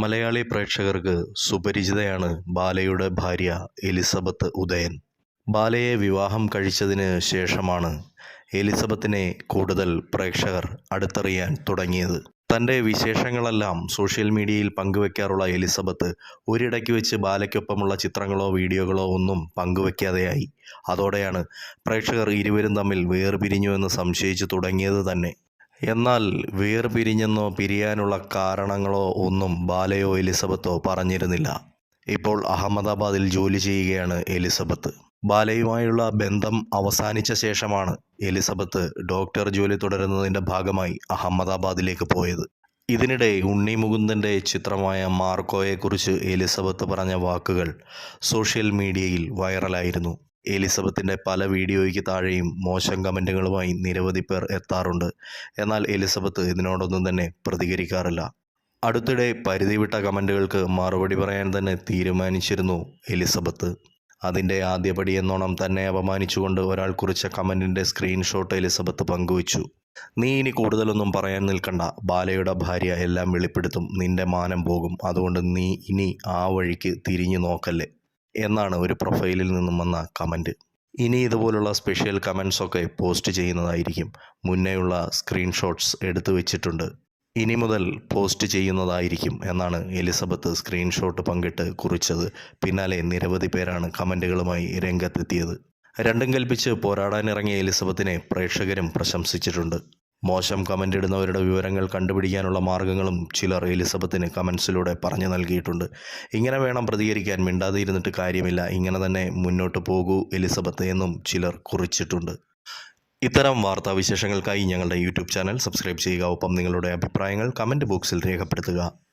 മലയാളി പ്രേക്ഷകർക്ക് സുപരിചിതയാണ് ബാലയുടെ ഭാര്യ എലിസബത്ത് ഉദയൻ. ബാലയെ വിവാഹം കഴിച്ചതിന് ശേഷമാണ് എലിസബത്തിനെ കൂടുതൽ പ്രേക്ഷകർ അടുത്തറിയാൻ തുടങ്ങിയത്. തന്റെ വിശേഷങ്ങളെല്ലാം സോഷ്യൽ മീഡിയയിൽ പങ്കുവെക്കാറുള്ള എലിസബത്ത് ഒരിടയ്ക്ക് വെച്ച് ബാലയ്ക്കൊപ്പമുള്ള ചിത്രങ്ങളോ വീഡിയോകളോ ഒന്നും പങ്കുവെക്കാതെയായി. അതോടെയാണ് പ്രേക്ഷകർ ഇരുവരും തമ്മിൽ വേർപിരിഞ്ഞു എന്ന് സംശയിച്ചു തുടങ്ങിയത് തന്നെ. എന്നാൽ വേർപിരിഞ്ഞെന്നോ പിരിയാനുള്ള കാരണങ്ങളോ ഒന്നും ബാലയോ എലിസബത്തോ പറഞ്ഞിരുന്നില്ല. ഇപ്പോൾ അഹമ്മദാബാദിൽ ജോലി ചെയ്യുകയാണ് എലിസബത്ത്. ബാലയുമായുള്ള ബന്ധം അവസാനിച്ച ശേഷമാണ് എലിസബത്ത് ഡോക്ടർ ജോലി തുടരുന്നതിന്റെ ഭാഗമായി അഹമ്മദാബാദിലേക്ക് പോയത്. ഇതിനിടെ ഉണ്ണി മുകുന്ദന്റെ ചിത്രമായ മാർക്കോയെക്കുറിച്ച് എലിസബത്ത് പറഞ്ഞ വാക്കുകൾ സോഷ്യൽ മീഡിയയിൽ വൈറലായിരുന്നു. എലിസബത്തിന്റെ പല വീഡിയോയ്ക്ക് താഴെയും മോശം കമന്റുകളുമായി നിരവധി പേർ എത്താറുണ്ട്. എന്നാൽ എലിസബത്ത് ഇതിനോടൊന്നും തന്നെ പ്രതികരിക്കാറില്ല. അടുത്തിടെ പരിധിവിട്ട കമന്റുകൾക്ക് മറുപടി പറയാൻ തന്നെ തീരുമാനിച്ചിരുന്നു എലിസബത്ത്. അതിന്റെ ആദ്യപടി എന്നോണം തന്നെ അപമാനിച്ചുകൊണ്ട് ഒരാൾ കുറിച്ച കമന്റിന്റെ സ്ക്രീൻഷോട്ട് എലിസബത്ത് പങ്കുവച്ചു. നീ ഇനി കൂടുതലൊന്നും പറയാൻ നിൽക്കണ്ട. ബാലയുടെ ഭാര്യ എല്ലാം വെളിപ്പെടുത്തും. നിന്റെ മാനം പോകും. അതുകൊണ്ട് നീ ഇനി ആ വഴിക്ക് തിരിഞ്ഞു നോക്കല്ലേ. എന്നാണ് ഒരു പ്രൊഫൈലിൽ നിന്നും വന്ന കമന്റ്. ഇനി ഇതുപോലുള്ള സ്പെഷ്യൽ കമൻസൊക്കെ പോസ്റ്റ് ചെയ്യുന്നതായിരിക്കും. മുന്നേയുള്ള സ്ക്രീൻഷോട്ട്സ് എടുത്തു വെച്ചിട്ടുണ്ട്. ഇനി മുതൽ പോസ്റ്റ് ചെയ്യുന്നതായിരിക്കും എന്നാണ് എലിസബത്ത് സ്ക്രീൻഷോട്ട് പങ്കിട്ട് കുറിച്ചത്. പിന്നാലെ നിരവധി പേരാണ് കമന്റുകളുമായി രംഗത്തെത്തിയത്. രണ്ടും കൽപ്പിച്ച് പോരാടാനിറങ്ങിയ എലിസബത്തിനെ പ്രേക്ഷകരും പ്രശംസിച്ചിട്ടുണ്ട്. മോശം കമന്റ് ഇടുന്നവരുടെ വിവരങ്ങൾ കണ്ടുപിടിക്കാനുള്ള മാർഗങ്ങളും ചിലർ എലിസബത്തിന് കമൻസിലൂടെ പറഞ്ഞു നൽകിയിട്ടുണ്ട്. ഇങ്ങനെ വേണം പ്രതികരിക്കാൻ. മിണ്ടാതിരുന്നിട്ട് കാര്യമില്ല. ഇങ്ങനെ തന്നെ മുന്നോട്ട് പോകൂ എലിസബത്ത് എന്നും ചിലർ കുറിച്ചിട്ടുണ്ട്. ഇത്തരം വാർത്താ വിശേഷങ്ങൾക്കായി ഞങ്ങളുടെ യൂട്യൂബ് ചാനൽ സബ്സ്ക്രൈബ് ചെയ്യുക. ഒപ്പം നിങ്ങളുടെ അഭിപ്രായങ്ങൾ കമന്റ് ബോക്സിൽ രേഖപ്പെടുത്തുക.